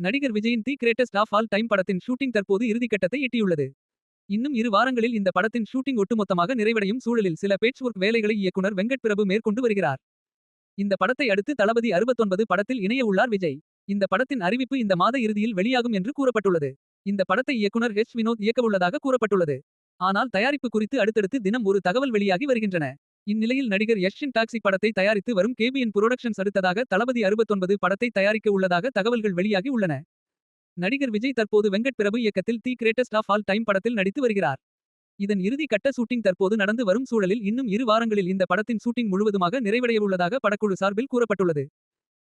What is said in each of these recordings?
நடிகர் விஜயின் the greatest of all time படத்தின் ஷூட்டிங் தற்போது இறுதிக்கட்டத்தை எட்டியுள்ளது. இன்னும் இரு வாரங்களில் இந்த படத்தின் ஷூட்டிங் ஒட்டுமொத்தமாக நிறைவடையும் சூழலில் சில பேட்ச்வொர்க் வேலைகளை இயக்குனர் வெங்கட் பிரபு மேற்கொண்டு வருகிறார். இந்த படத்தை அடுத்து தளபதி 69 படத்தில் இணைய உள்ளார் விஜய். இந்த படத்தின் அறிவிப்பு இந்த மாத இறுதியில் வெளியாகும் என்று கூறப்பட்டுள்ளது. இந்த படத்தை இயக்குனர் ஹெச் வினோத் இயக்கவுள்ளதாக கூறப்பட்டுள்ளது. ஆனால் தயாரிப்பு குறித்து அடுத்தடுத்து தினம் ஒரு தகவல் வெளியாகி வருகின்றன. இந்நிலையில் நடிகர் யஷ்ஷின் டாக்ஸி படத்தை தயாரித்து வரும் கேபிஎன் புரொடக்ஷன்ஸ் அடுத்ததாக தளபதி 69 படத்தை தயாரிக்க உள்ளதாக தகவல்கள் வெளியாகி உள்ளன. நடிகர் விஜய் தற்போது வெங்கட் பிரபு இயக்கத்தில் the greatest of all time படத்தில் நடித்து வருகிறார். இதன் இறுதி கட்ட ஷூட்டிங் தற்போது நடந்து வரும் சூழலில் இன்னும் இரு வாரங்களில் இந்த படத்தின் ஷூட்டிங் முழுவதுமாக நிறைவடையவுள்ளதாக படக்குழு சார்பில் கூறப்பட்டுள்ளது.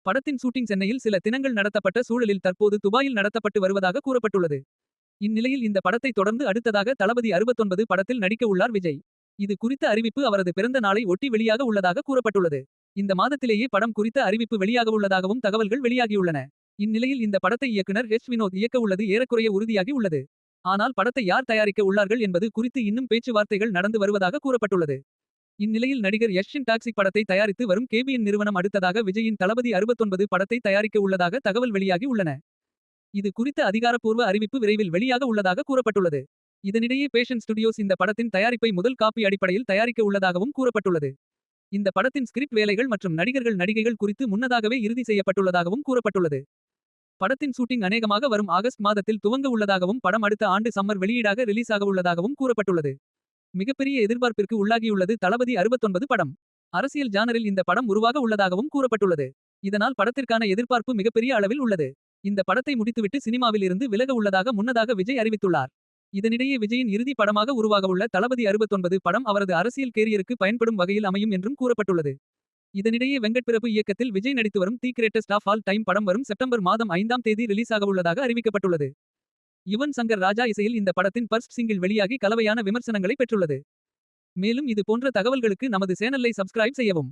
படத்தின் ஷூட்டிங் சென்னையில் சில தினங்கள் நடத்தப்பட்ட சூழலில் தற்போது துபாயில் நடத்தப்பட்டு வருவதாக கூறப்பட்டுள்ளது. இந்நிலையில் இந்த படத்தை தொடர்ந்து அடுத்ததாக தளபதி 69 படத்தில் நடிக்க உள்ளார் விஜய். இது குறித்த அறிவிப்பு அவரது பிறந்த நாளை ஒட்டி வெளியாக உள்ளதாக கூறப்பட்டுள்ளது. இந்த மாதத்திலேயே படம் குறித்த அறிவிப்பு வெளியாக உள்ளதாகவும் தகவல்கள் வெளியாகியுள்ளன. இந்நிலையில் இந்த படத்தை இயக்குனர் ஹெச் வினோத் இயக்க உள்ளது ஏறக்குறைய உறுதியாகி உள்ளது. ஆனால் படத்தை யார் தயாரிக்க உள்ளார்கள் என்பது குறித்து இன்னும் பேச்சுவார்த்தைகள் நடந்து வருவதாக கூறப்பட்டுள்ளது. இந்நிலையில் நடிகர் யஷ்ஷின் டாக்ஸி படத்தை தயாரித்து வரும் கேபிஎன் நிறுவனம் அடுத்ததாக விஜயின் தளபதி 69 படத்தை தயாரிக்க உள்ளதாக தகவல் வெளியாகி உள்ளன. இது குறித்த அதிகாரப்பூர்வ அறிவிப்பு விரைவில் வெளியாக உள்ளதாக கூறப்பட்டுள்ளது. இதனிடையே பேஷன் ஸ்டுடியோஸ் இந்த படத்தின் தயாரிப்பை முதல் காப்பி அடிப்படையில் தயாரிக்க உள்ளதாகவும் கூறப்பட்டுள்ளது. இந்த படத்தின் ஸ்கிரிப்ட் வேலைகள் மற்றும் நடிகர்கள் நடிகைகள் குறித்து முன்னதாகவே இறுதி செய்யப்பட்டுள்ளதாகவும் கூறப்பட்டுள்ளது. படத்தின் ஷூட்டிங் அநேகமாக வரும் ஆகஸ்ட் மாதத்தில் துவங்க உள்ளதாகவும் படம் அடுத்த ஆண்டு சம்மர் வெளியீடாக ரிலீஸ் ஆகவுள்ளதாகவும் கூறப்பட்டுள்ளது. மிகப்பெரிய எதிர்பார்ப்பிற்கு உள்ளாகியுள்ளது தளபதி 69 படம். அரசியல் ஜானரில் இந்த படம் உருவாக உள்ளதாகவும் கூறப்பட்டுள்ளது. இதனால் படத்திற்கான எதிர்பார்ப்பு மிகப்பெரிய அளவில் உள்ளது. இந்த படத்தை முடித்துவிட்டு சினிமாவில் இருந்து விலக உள்ளதாக முன்னதாக விஜய் அறிவித்துள்ளார். இதனிடையே விஜயின் இறுதி படமாக உருவாகவுள்ள தளபதி 69 படம் அவரது அரசியல் கேரியருக்கு பயன்படும் வகையில் அமையும் என்றும் கூறப்பட்டுள்ளது. இதனிடையே வெங்கட்பிரபு இயக்கத்தில் விஜய் நடித்து வரும் the greatest of all time படம் வரும் செப்டம்பர் மாதம் ஐந்தாம் தேதி ரிலீஸ் ஆகவுள்ளதாக அறிவிக்கப்பட்டுள்ளது. யுவன் சங்கர் ராஜா இசையில் இந்த படத்தின் பர்ஸ்ட் சிங்கிள் வெளியாகி கலவையான விமர்சனங்களை பெற்றுள்ளது. மேலும் இது போன்ற தகவல்களுக்கு நமது சேனலை சப்ஸ்கிரைப் செய்யவும்.